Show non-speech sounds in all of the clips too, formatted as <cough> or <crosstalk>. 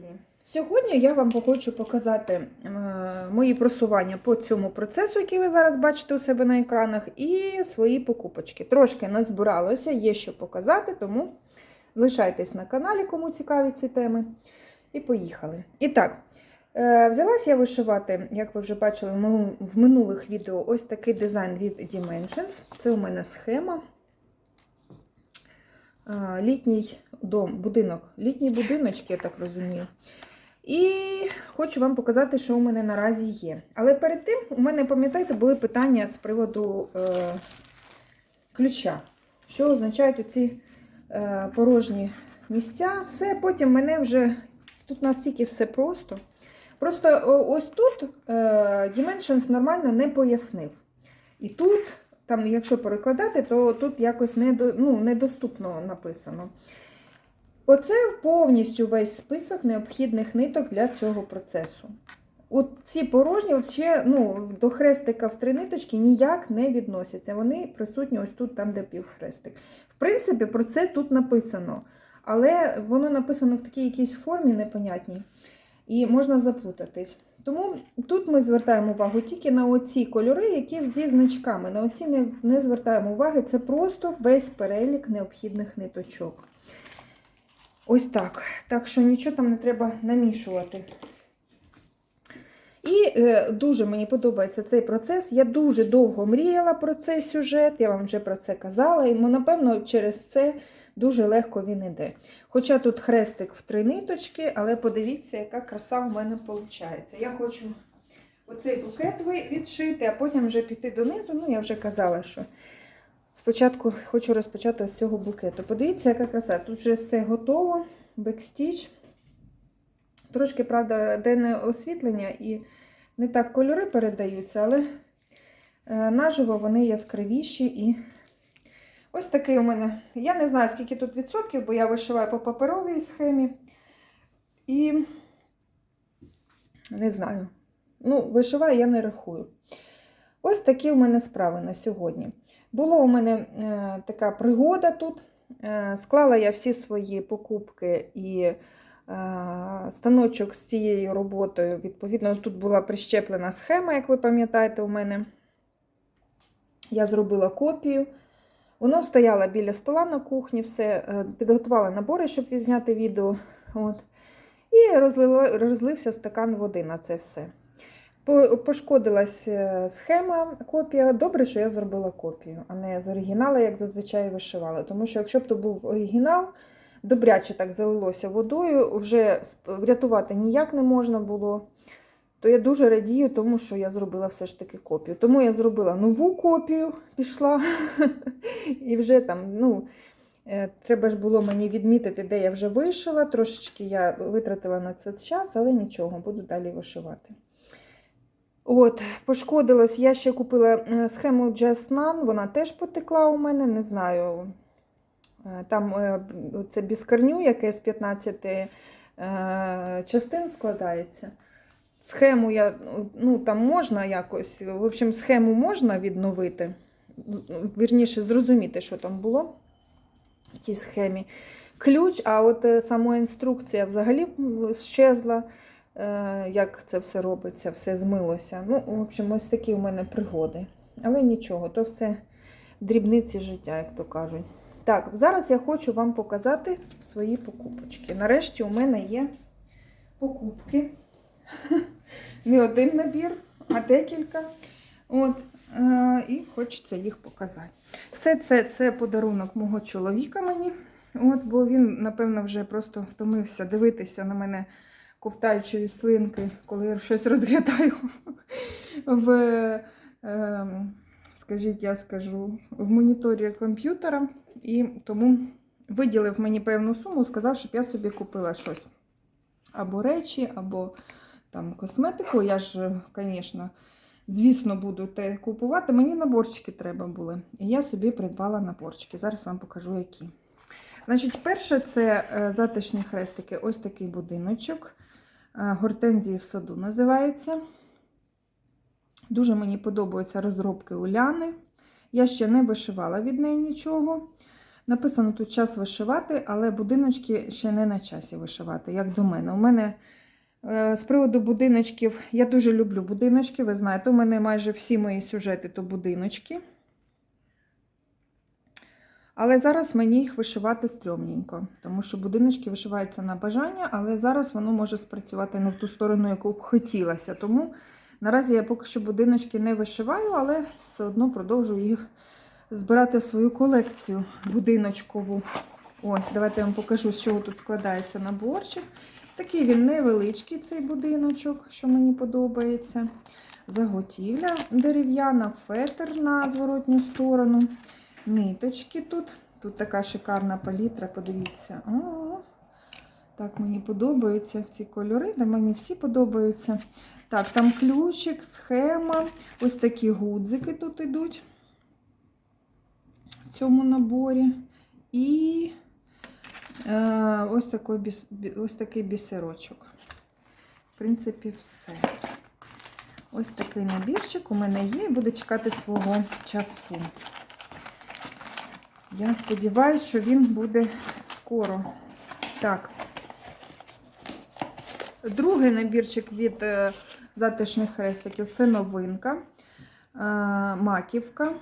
Україні! Сьогодні я вам хочу показати е, мої просування по цьому процесу, який ви зараз бачите у себе на екранах, і свої покупочки. Трошки назбиралося, є що показати, тому лишайтесь на каналі, кому цікаві ці теми. І поїхали. І так, е, взялася я вишивати, як ви вже бачили в в минулих відео, ось такий дизайн від Dimensions. Це у мене схема. Е, Літній дом, будинок, літні будиночки, я так розумію. І хочу вам показати, що у мене наразі є. Але перед тим, у мене, пам'ятаєте, були питання з приводу е, ключа. Що означають оці е, порожні місця. Все, потім мене вже. Тут настільки все просто. Просто ось тут е, Dimensions нормально не пояснив. І тут, там, якщо перекладати, то тут якось недо, ну, недоступно написано. Оце повністю весь список необхідних ниток для цього процесу. От ці порожні взагалі, ну, до хрестика в три ниточки ніяк не відносяться. Вони присутні ось тут, там, де півхрестик. В принципі, про це тут написано. Але воно написано в такій якійсь формі непонятній. І можна заплутатись. Тому тут ми звертаємо увагу тільки на оці кольори, які зі значками. На оці не, не звертаємо уваги. Це просто весь перелік необхідних ниточок. Ось так. Так що нічого там не треба намішувати. І е, дуже мені подобається цей процес. Я дуже довго мріяла про цей сюжет, я вам вже про це казала, і напевно через це дуже легко він іде. Хоча тут хрестик в три ниточки, але подивіться, яка краса у мене виходить. Я хочу оцей букет відшити, а потім вже піти донизу. Ну, я вже казала, що спочатку хочу розпочати з цього букету. Подивіться, яка краса. Тут вже все готово, бекстіч. Трошки, правда, денне освітлення і не так кольори передаються, але е, наживо вони яскравіші і ось такий у мене. Я не знаю, скільки тут відсотків, бо я вишиваю по паперовій схемі. І не знаю. Ну, вишиваю я не рахую. Ось такі у мене справи на сьогодні. Була у мене е, така пригода тут. Е, склала я всі свої покупки і е, станочок з цією роботою. Відповідно, тут була прищеплена схема, як ви пам'ятаєте, у мене. Я зробила копію. Воно стояло біля стола на кухні, все, підготувала набори, щоб відзняти відео. От. І розлила, розлився стакан води на це все. По- Пошкодилась е, схема, копія. Добре, що я зробила копію, а не з оригіналу, як зазвичай вишивала. Тому що, якщо б то був оригінал, добряче так залилося водою, вже врятувати ніяк не можна було. То я дуже радію, тому що я зробила все ж таки копію. Тому я зробила нову копію, пішла. <laughs> І вже там, ну, е, треба ж було мені відмітити, де я вже вишила. Трошечки я витратила на це час, але нічого, буду далі вишивати. От, пошкодилось. Я ще купила е, схему Just None, вона теж потекла у мене, не знаю. Е, Там е, це біскарню, яке з 15 е, частин складається. Схему я, ну, там можна якось, в общем, схему можна відновити, вірніше, зрозуміти, що там було в тій схемі. Ключ, а от сама інструкція взагалі щезла як це все робиться, все змилося. Ну, в общем, ось такі у мене пригоди. Але нічого, то все дрібниці життя, як то кажуть. Так, зараз я хочу вам показати свої покупочки. Нарешті у мене є покупки. <laughs> Не один набір, а декілька. От, е, і хочеться їх показати. Все це, це подарунок мого чоловіка мені. От, бо він, напевно, вже просто втомився дивитися на мене ковтаючої слинки, коли я щось розглядаю в, е, скажіть, я скажу, в моніторі комп'ютера. І тому виділив мені певну суму, сказав, щоб я собі купила щось. Або речі, або там косметику. Я ж, звісно, звісно, буду те купувати. Мені наборчики треба були. І я собі придбала наборчики. Зараз вам покажу, які. Значить, перше це е, затишні хрестики. Ось такий будиночок. Е, Гортензії в саду називається. Дуже мені подобаються розробки Уляни. Я ще не вишивала від неї нічого. Написано тут час вишивати, але будиночки ще не на часі вишивати, як до мене. У мене е, з приводу будиночків, я дуже люблю будиночки, ви знаєте, у мене майже всі мої сюжети то будиночки. Але зараз мені їх вишивати стрьомненько, тому що будиночки вишиваються на бажання, але зараз воно може спрацювати не в ту сторону, яку б хотілося. Тому наразі я поки що будиночки не вишиваю, але все одно продовжую їх збирати в свою колекцію будиночкову. Ось, давайте я вам покажу, з чого тут складається наборчик. Такий він невеличкий, цей будиночок, що мені подобається. Заготівля дерев'яна, фетр на зворотню сторону. Ниточки тут. Тут така шикарна палітра, подивіться. О, так, мені подобаються ці кольори, да мені всі подобаються. Так, там ключик, схема, ось такі гудзики тут йдуть в цьому наборі. І е, ось, такий ось такий бісерочок. В принципі, все. Ось такий набірчик у мене є, і буде чекати свого часу. Я сподіваюся, що він буде скоро. Так. Другий набірчик від е, затишних хрестиків це новинка. Е, маківка.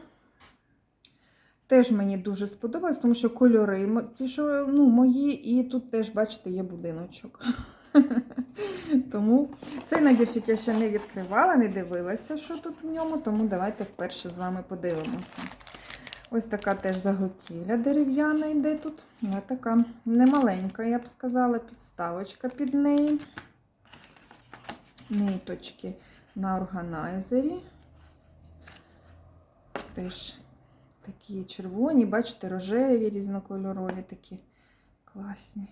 Теж мені дуже сподобалось, тому що кольори ті, що ну, мої, і тут теж, бачите, є будиночок. <laughs> Тому цей набірчик я ще не відкривала, не дивилася, що тут в ньому, тому давайте вперше з вами подивимося. Ось така теж заготівля дерев'яна йде тут. Вона така немаленька, я б сказала, підставочка під неї. Ниточки на органайзері. Теж такі червоні, бачите, рожеві, різнокольорові такі класні.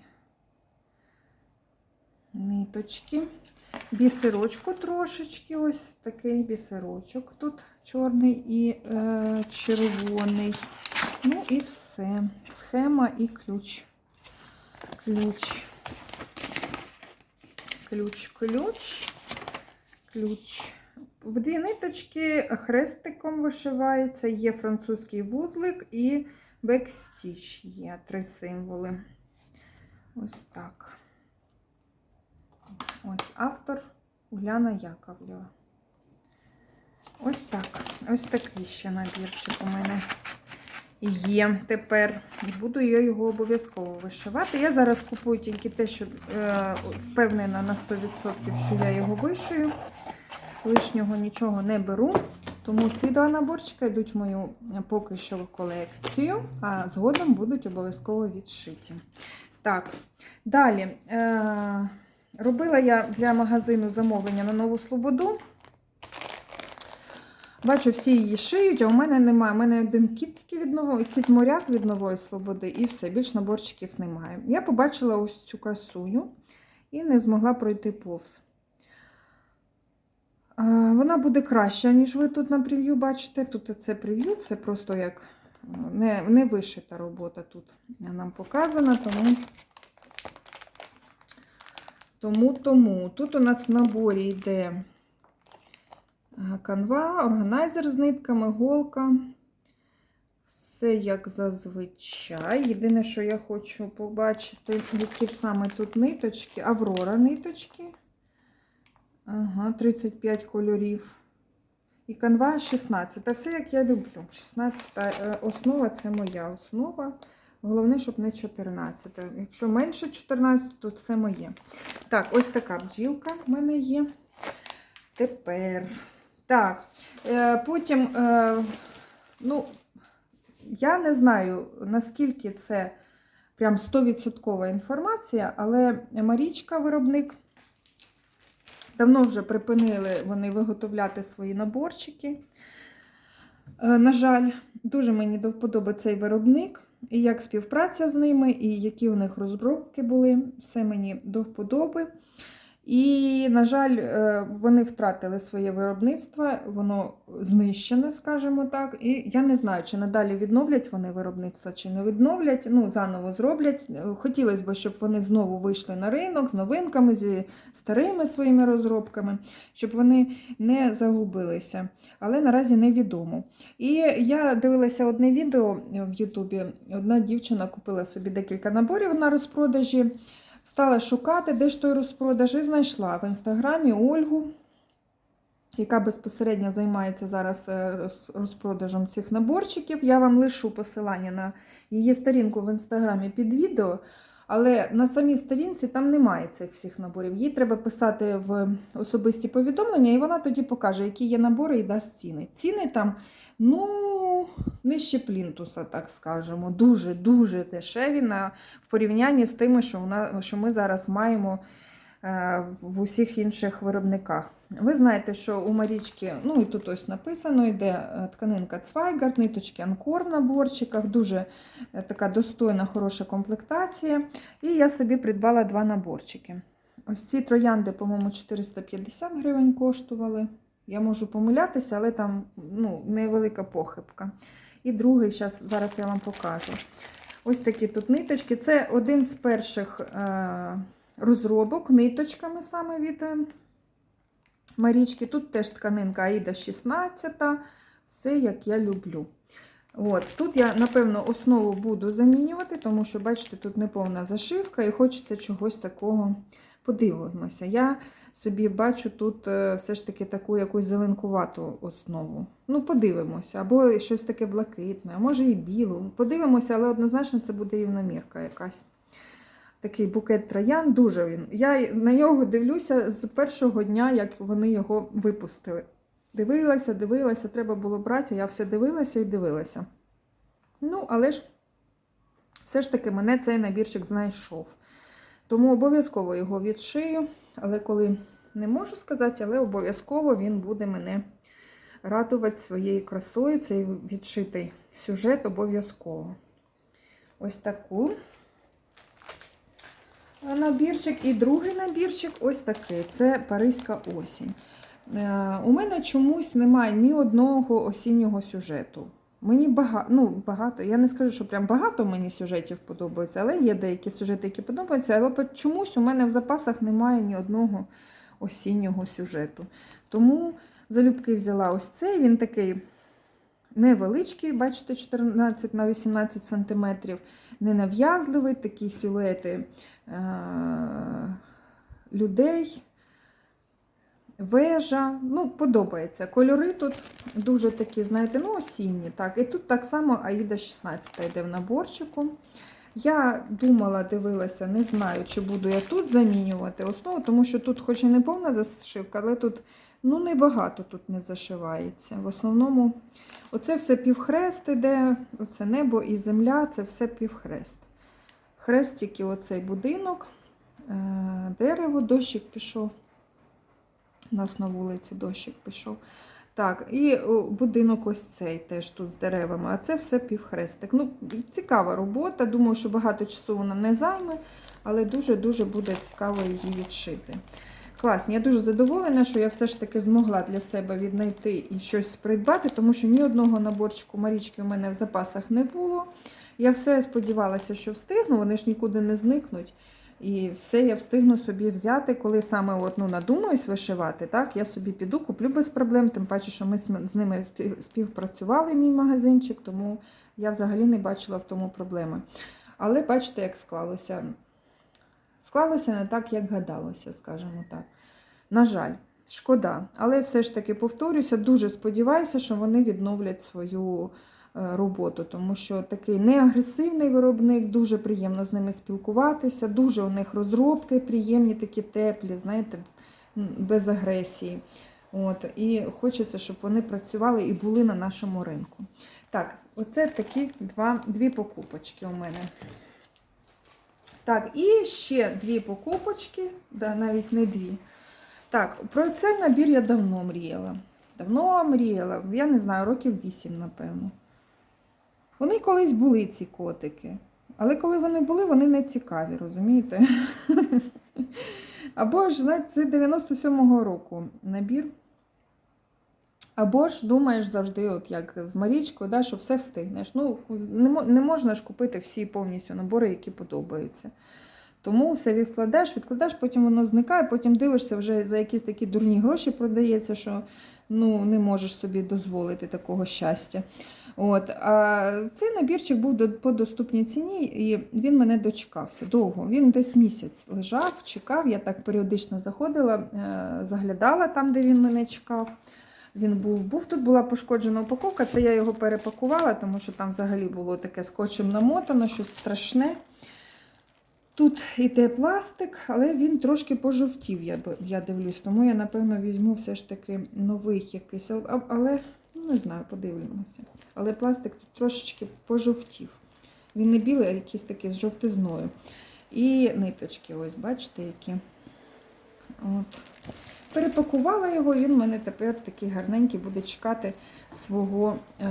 Ниточки. Бісерочку трошечки, ось такий бісерочок тут чорний і е, червоний. Ну і все. Схема і ключ. Ключ. Ключ, ключ, ключ. В дві ниточки хрестиком вишивається, є французький вузлик і бекстіч є три символи. Ось так. Ось автор Уляна Яковлєва. Ось так. Ось такий ще набірчик у мене є тепер. Буду я його обов'язково вишивати. Я зараз купую тільки те, що е, впевнена на 100%, що я його вишию. Лишнього нічого не беру. Тому ці два наборчика йдуть в мою поки що в колекцію, а згодом будуть обов'язково відшиті. Так, далі. Е, робила я для магазину замовлення на нову Слободу. Бачу, всі її шиють, а у мене немає. У мене один кіт тільки від нової, кіт моряк від нової свободи, і все, більш наборчиків немає. Я побачила ось цю красуню і не змогла пройти повз. Вона буде краща, ніж ви тут на прев'ю бачите. Тут це прев'ю, це просто як е, не, не вишита робота тут нам показана, тому. Тому, тому. Тут у нас в наборі йде канва, органайзер з нитками, голка. Все як зазвичай. Єдине, що я хочу побачити, які саме тут ниточки. Аврора ниточки. Ага, 35 кольорів. І канва 16. Та все, як я люблю. 16 е, основа це моя основа. Головне, щоб не 14. Якщо менше 14, то це моє. Так, ось така бджілка в мене є. Тепер. Так, е, потім, е, ну, я не знаю, наскільки це прям 100% інформація, але Марічка, виробник, давно вже припинили вони виготовляти свої наборчики. Е, На жаль, дуже мені до вподоби цей виробник, і як співпраця з ними, і які у них розробки були, все мені до вподоби. І, на жаль, е, вони втратили своє виробництво, воно знищене, скажімо так. І я не знаю, чи надалі відновлять вони виробництво, чи не відновлять, ну, заново зроблять. Хотілося б, щоб вони знову вийшли на ринок з новинками, зі старими своїми розробками, щоб вони не загубилися. Але наразі невідомо. І я дивилася одне відео в Ютубі. Одна дівчина купила собі декілька наборів на розпродажі. Стала шукати, де ж той розпродаж, і знайшла в інстаграмі Ольгу, яка безпосередньо займається зараз е, розпродажем цих наборчиків. Я вам лишу посилання на її сторінку в інстаграмі під відео. Але на самій сторінці там немає цих всіх наборів. Їй треба писати в особисті повідомлення, і вона тоді покаже, які є набори і дасть ціни. Ціни там, ну, нижче плінтуса, так скажемо. Дуже-дуже дешеві на, в порівнянні з тими, що, вона, що ми зараз маємо е, в усіх інших виробниках. Ви знаєте, що у Марічки, ну і тут ось написано, йде е, тканинка Цвайгард, ниточки Анкор в наборчиках, дуже е, така достойна, хороша комплектація. І я собі придбала два наборчики. Ось ці троянди, по-моєму, 450 гривень коштували. Я можу помилятися, але там ну, невелика похибка. І другий, щас, зараз я вам покажу. Ось такі тут ниточки. Це один з перших е, розробок ниточками саме від е, Марічки. Тут теж тканинка Аїда 16. Все як я люблю. От, Тут я, напевно, основу буду замінювати, тому що, бачите, тут неповна зашивка і хочеться чогось такого. Подивимося. Я собі бачу тут е, все ж таки таку якусь зеленкувату основу. Ну, подивимося, або щось таке блакитне, а може і білу. Подивимося, але однозначно це буде рівномірка якась. Такий букет троян, дуже він. Я на нього дивлюся з першого дня, як вони його випустили. Дивилася, дивилася, треба було брати, я все дивилася і дивилася. Ну, але ж все ж таки мене цей набірчик знайшов. Тому обов'язково його відшию, але коли не можу сказати, але обов'язково він буде мене радувати своєю красою. Цей відшитий сюжет обов'язково. Ось таку набірчик. І другий набірчик ось такий. Це Паризька осінь. Е, У мене чомусь немає ні одного осіннього сюжету. Мені багато, ну, багато, я не скажу, що прям багато мені сюжетів подобається, але є деякі сюжети, які подобаються, але чомусь у мене в запасах немає ні одного осіннього сюжету. Тому залюбки взяла ось цей, він такий невеличкий, бачите, 14 на 18 см, ненав'язливий, такі силуети е- людей вежа. Ну, подобається. Кольори тут дуже такі, знаєте, ну, осінні. Так. І тут так само Аїда 16 йде в наборчику. Я думала, дивилася, не знаю, чи буду я тут замінювати основу, тому що тут, хоч і не повна зашивка, але тут ну, небагато тут не зашивається. В основному, оце все півхрест іде, оце небо і земля, це все півхрест. Хрест тільки оцей будинок, е, дерево, дощик пішов. У нас на вулиці дощик пішов. Так, і будинок ось цей теж тут з деревами, а це все півхрестик. Ну, цікава робота. Думаю, що багато часу вона не займе, але дуже-дуже буде цікаво її відшити. Класно, я дуже задоволена, що я все ж таки змогла для себе віднайти і щось придбати, тому що ні одного наборчику Марічки у мене в запасах не було. Я все сподівалася, що встигну, вони ж нікуди не зникнуть. І все я встигну собі взяти, коли саме от, ну, надумаюсь вишивати, так, я собі піду, куплю без проблем, тим паче, що ми з ними співпрацювали, мій магазинчик, тому я взагалі не бачила в тому проблеми. Але бачите, як склалося. Склалося не так, як гадалося, скажімо так. На жаль, шкода. Але все ж таки повторюся, дуже сподіваюся, що вони відновлять свою роботу, тому що такий неагресивний виробник, дуже приємно з ними спілкуватися, дуже у них розробки приємні, такі теплі, знаєте, без агресії. От, і хочеться, щоб вони працювали і були на нашому ринку. Так, оце такі два, дві покупочки у мене. Так, і ще дві покупочки, да, навіть не дві. Так, про цей набір я давно мріяла. Давно мріяла, я не знаю, років 8, напевно. Вони колись були, ці котики. Але коли вони були, вони не цікаві, розумієте? Або ж, знаєте, це 97-го року набір. Або ж думаєш завжди, от як з Марічкою, да, що все встигнеш. Ну, не, можна ж купити всі повністю набори, які подобаються. Тому все відкладеш, відкладеш, потім воно зникає, потім дивишся, вже за якісь такі дурні гроші продається, що ну, не можеш собі дозволити такого щастя. От, а цей набірчик був по доступній ціні, і він мене дочекався довго. Він десь місяць лежав, чекав. Я так періодично заходила, е, заглядала там, де він мене чекав. Він був, був. Тут була пошкоджена упаковка, це я його перепакувала, тому що там взагалі було таке скотчем намотано, щось страшне. Тут іде пластик, але він трошки пожовтів, я, я дивлюсь. Тому я, напевно, візьму все ж таки новий якийсь. Але не знаю, подивимося. Але пластик тут трошечки пожовтів. Він не білий, а якийсь такий з жовтизною. І ниточки, ось, бачите, які. От. Перепакувала його, він в мене тепер такий гарненький буде чекати свого е,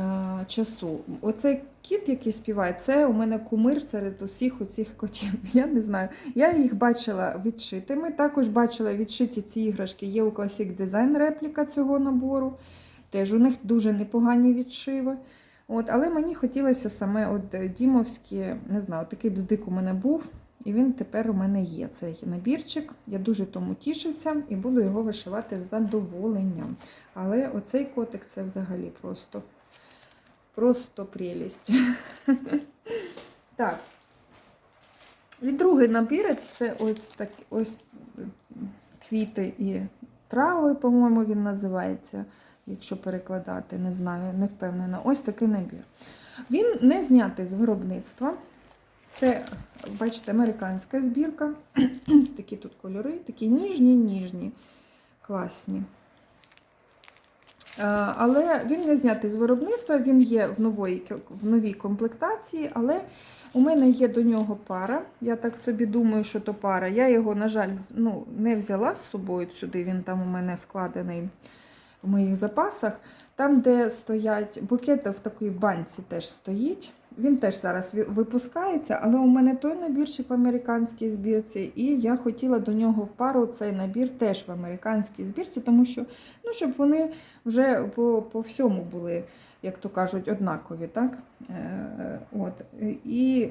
часу. Оцей кіт, який співає, це у мене кумир серед усіх оцих котів. <laughs> Я не знаю. Я їх бачила відшитими. Також бачила відшиті ці іграшки. Є у Classic Design репліка цього набору. Теж у них дуже непогані відшиви. От, але мені хотілося саме от е, Дімовські, не знаю, такий бздик у мене був. І він тепер у мене є цей набірчик. Я дуже тому тішуся і буду його вишивати з задоволенням. Але оцей котик це взагалі просто, просто прелість. <laughs> Так. І другий набір це ось так, ось квіти і трави, по-моєму, він називається, якщо перекладати, не знаю, не впевнена. Ось такий набір. Він не знятий з виробництва. Це, бачите, американська збірка. <clears throat> Такі тут кольори, такі ніжні, ніжні, класні. Е, Але він не знятий з виробництва, він є в, нової, в новій комплектації, але у мене є до нього пара. Я так собі думаю, що то пара. Я його, на жаль, ну, не взяла з собою сюди, він там у мене складений в моїх запасах. Там, де стоять букети в такій банці теж стоїть. Він теж зараз випускається, але у мене той набірчик в американській збірці, і я хотіла до нього в пару цей набір теж в американській збірці, тому що ну, щоб вони вже по, по всьому були, як то кажуть, однакові. так? Е, от. І,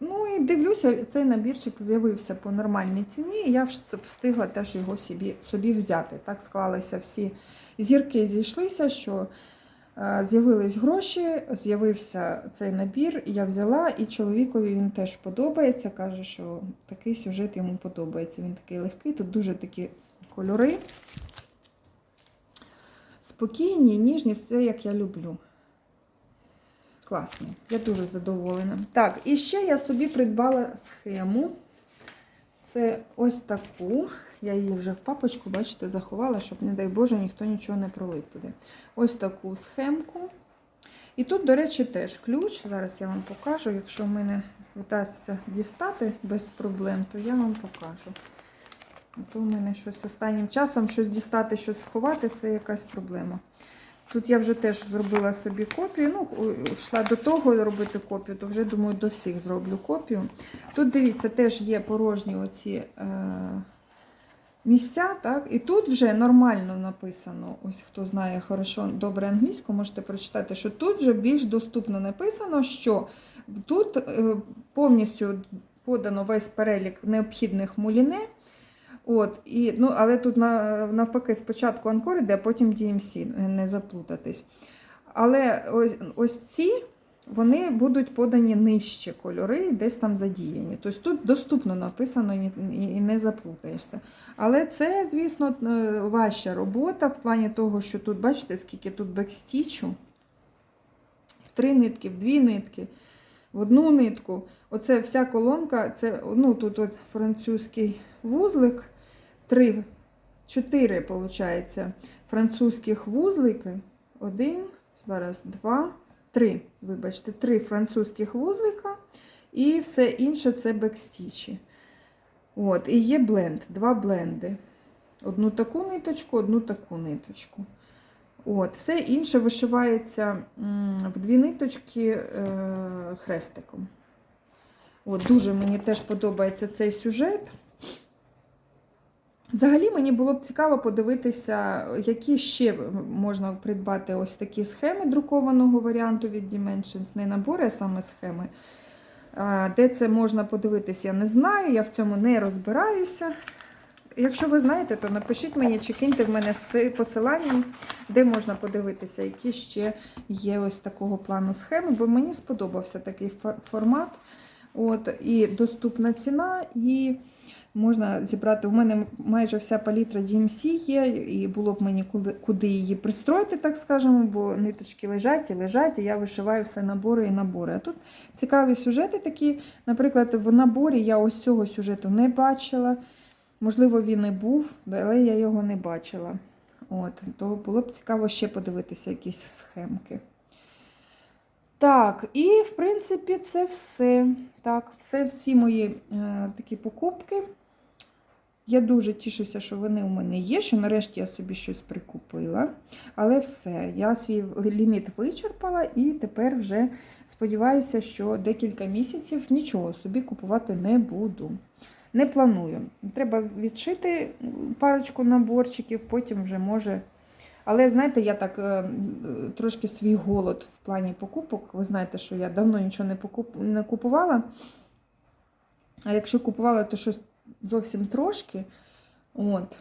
ну, і дивлюся, цей набірчик з'явився по нормальній ціні, і я встигла теж його собі, собі взяти. Так склалися всі зірки, зійшлися, що Е, З'явились гроші, з'явився цей набір, я взяла, і чоловікові він теж подобається. Каже, що такий сюжет йому подобається. Він такий легкий, тут дуже такі кольори. Спокійні, ніжні, все як я люблю. Класний, я дуже задоволена. Так, і ще я собі придбала схему. Це ось таку. Я її вже в папочку, бачите, заховала, щоб, не дай Боже, ніхто нічого не пролив туди. Ось таку схемку. І тут, до речі, теж ключ. Зараз я вам покажу. Якщо в мене вдасться дістати без проблем, то я вам покажу. А то в мене щось останнім часом щось дістати, щось сховати це якась проблема. Тут я вже теж зробила собі копію. Ну, йшла до того робити копію, то вже думаю, до всіх зроблю копію. Тут, дивіться, теж є порожні оці е, місця, так? І тут вже нормально написано. Ось хто знає хорошо добре англійську, можете прочитати, що тут вже більш доступно написано, що тут е, повністю подано весь перелік необхідних муліне. От, і, ну, але тут на- навпаки спочатку анкор іде, а потім DMC, не заплутатись. Але ось, ось ці вони будуть подані нижче кольори, десь там задіяні. Тобто тут доступно написано і, не заплутаєшся. Але це, звісно, е, важча робота в плані того, що тут, бачите, скільки тут бекстічу. В три нитки, в дві нитки, в одну нитку. Оце вся колонка, це ну, тут от французький вузлик, три, чотири, виходить, французьких вузлики. Один, зараз два, три. Вибачте, три французьких вузлика, і все інше це бекстічі. От, і є бленд, два бленди. Одну таку ниточку, одну таку ниточку. От, Все інше вишивається в дві ниточки е, хрестиком. От, Дуже мені теж подобається цей сюжет. Взагалі мені було б цікаво подивитися, які ще можна придбати ось такі схеми друкованого варіанту від Dimensions, не набори, а саме схеми. Де це можна подивитися, я не знаю, я в цьому не розбираюся. Якщо ви знаєте, то напишіть мені чи киньте в мене з посиланням, де можна подивитися, які ще є ось такого плану схеми, бо мені сподобався такий формат. От, і доступна ціна, і можна зібрати. У мене майже вся палітра DMC є, і було б мені куди, її пристроїти, так скажемо, бо ниточки лежать і лежать, і я вишиваю все набори і набори. А тут цікаві сюжети такі. Наприклад, в наборі я ось цього сюжету не бачила. Можливо, він і був, але я його не бачила. От, то було б цікаво ще подивитися якісь схемки. Так, і в принципі це все. Так, це всі мої е, такі покупки. Я дуже тішуся, що вони у мене є, що нарешті я собі щось прикупила. Але все, я свій ліміт вичерпала і тепер вже сподіваюся, що декілька місяців нічого собі купувати не буду. Не планую. Треба відшити парочку наборчиків, потім вже може. Але знаєте, я так е, трошки свій голод в плані покупок. Ви знаєте, що я давно нічого не купувала. А якщо купувала, то щось зовсім трошки. От.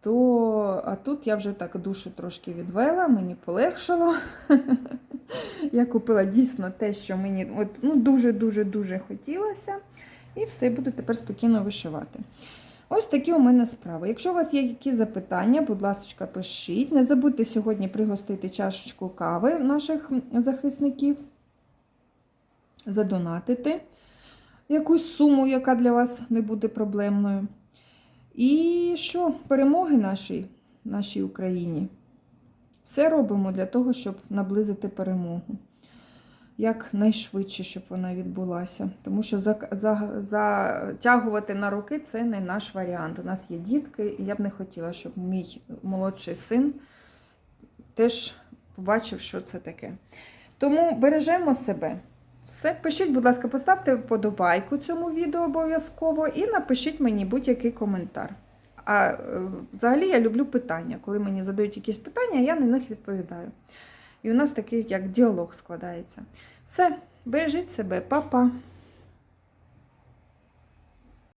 То, а тут я вже так душу трошки відвела, мені полегшало. <laughs> Я купила дійсно те, що мені от, ну, дуже-дуже-дуже хотілося. І все, буду тепер спокійно вишивати. Ось такі у мене справи. Якщо у вас є якісь запитання, будь ласка, пишіть. Не забудьте сьогодні пригостити чашечку кави наших захисників, задонатити якусь суму, яка для вас не буде проблемною. І що, перемоги нашій, нашій Україні. Все робимо для того, щоб наблизити перемогу. Як найшвидше, щоб вона відбулася. Тому що за- за- затягувати на руки це не наш варіант. У нас є дітки, і я б не хотіла, щоб мій молодший син теж побачив, що це таке. Тому бережемо себе. Все, пишіть, будь ласка, поставте вподобайку цьому відео обов'язково і напишіть мені будь-який коментар. А е, взагалі я люблю питання. Коли мені задають якісь питання, я на них відповідаю. І у нас такий як діалог складається. Все, бережіть себе, па-па!